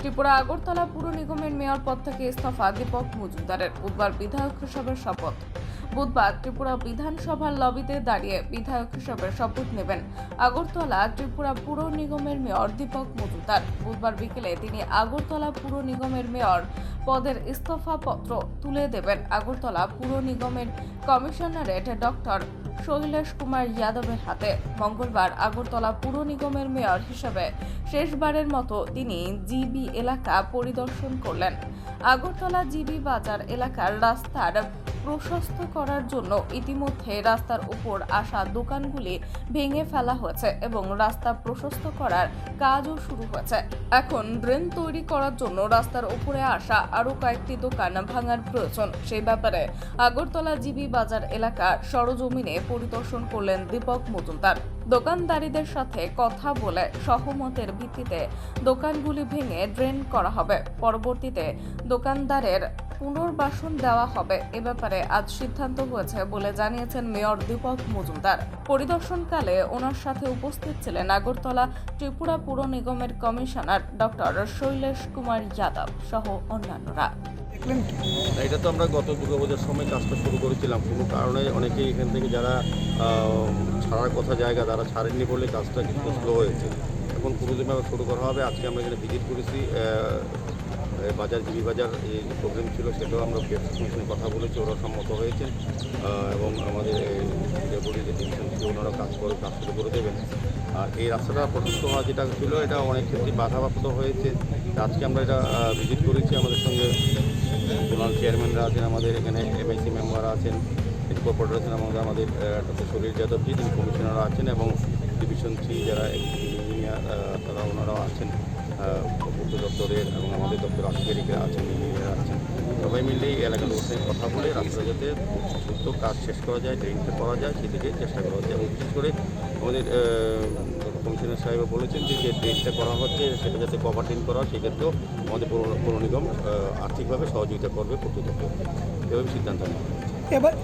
ত্রিপুরা আগরতলা পুর নিগমের মেয়র পদ থেকে ইস্তফা দীপক মজুমদারের। বুধবার বিধায়ক হিসাবে শপথ। বুধবার ত্রিপুরা বিধানসভার লবিতে দাঁড়িয়ে বিধায়ক হিসেবে শপথ নেবেন আগরতলা ত্রিপুরা পুর নিগমের মেয়র দীপক মজুমদার। বুধবার বিকেলে তিনি আগরতলা পুর নিগমের মেয়র পদের ইস্তফা পত্র তুলে দেবেন। আগরতলা পুর নিগমের কমিশনারেট ডক্টর শৈলেশ কুমার যাদবের হাতে মঙ্গলবার আগরতলা পুর নিগমের মেয়র হিসেবে শেষবারের মতো তিনি জিবি এলাকা পরিদর্শন করলেন। আগরতলা জিবি বাজার এলাকার রাস্তার প্রশস্ত করার জন্য ইতিমধ্যে রাস্তার উপর আসা দোকানগুলি ভেঙে ফেলা হয়েছে এবং রাস্তা প্রশস্ত করার কাজও শুরু হয়েছে। এখন ড্রেন তৈরি করার জন্য রাস্তার উপরে আসা আরও কয়েকটি দোকান ভাঙার প্রয়োজন। সেই ব্যাপারে আগরতলা জিবি বাজার এলাকা সরজমিনে পরিদর্শন করলেন দীপক মজুমদার। দোকানদারিদের সাথে কথা বলে সহমতের ভিত্তিতে দোকানগুলি ভেঙে ড্রেন করা হবে। পরবর্তীতে দোকানদারের পুনর্বাসন দেওয়া হবে। এ ব্যাপারে আজ সিদ্ধান্ত হয়েছে বলে জানিয়েছেন মেয়র দীপক মজুমদার। পরিদর্শনকালে ওনার সাথে উপস্থিত ছিলেন আগরতলা ত্রিপুরা পুর নিগমের কমিশনার ডক্টর শৈলেশ কুমার যাদব সহ অন্যান্যরা। এটা তো আমরা গত দুর্গাপূজার সময় কাজটা শুরু করেছিলাম। কোনো কারণে অনেকেই এখান থেকে যারা ছাড়ার কথা জায়গা তারা ছাড়েননি বলে কাজটা কিন্তু স্লো হয়েছে। এখন পুরোদমে শুরু করা হবে। আজকে আমরা এখানে ভিজিট করেছি বাজার জিবি বাজার এই প্রোগ্রাম ছিল সেটাও আমরা সঙ্গে কথা বলেছি ওরা সম্মত হয়েছে। এবং আমাদের ডেপুটি যে ডিভিশন ছিল ওনারা কাজ করে, কাজ শুরু করে দেবেন। আর এই রাস্তাটা প্রশস্ত হওয়া যেটা ছিল, এটা অনেক ক্ষেত্রে বাধাপ্রাপ্ত হয়েছে। আজকে আমরা এটা ভিজিট করেছি আমাদের সঙ্গে জোনাল চেয়ারম্যানরা আছেন আমাদের, এখানে এমআইসি মেম্বার আছেন কর্পোরেটর আছেন, আমাদের আমাদের ডক্টর শরীর যাদবজি তিনি কমিশনার আছেন, এবং ডিভিশন থ্রি যারা ইঞ্জিনিয়ার তারা ওনারাও আছেন। পূর্ত দপ্তরের এবং আমাদের দপ্তর আধিকারিকরা আছেন ইঞ্জিনিয়ার আছেন সবাই মিলে এই এলাকার লোকের সঙ্গে কথা বলে রাস্তা যাতে দ্রুত কাজ শেষ করা যায় ড্রেনটা করা যায় সেদিকে চেষ্টা করা হচ্ছে। এবং বিশেষ করে আমাদের কমিশনার সাহেব বলেছেন যে যে ড্রেনটা করা হচ্ছে সেটা যাতে কভার ড্রেন করা হয় সেক্ষেত্রেও আমাদের পৌর নিগম আর্থিকভাবে সহযোগিতা করবে পূর্ত দপ্তর এভাবে সিদ্ধান্ত নেয় এবার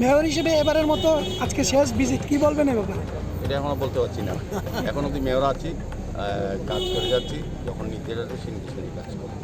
মেয়র হিসেবে এবারের মতো আজকে শেষ ভিজিট কি বলবেন এ ব্যাপারে? এটা এখনও বলতে পারছি না। এখন অবধি মেয়র আছি। কাজ করে যাচ্ছি যখন নিতে যাচ্ছে সেই নির্দেশ কাজ করব।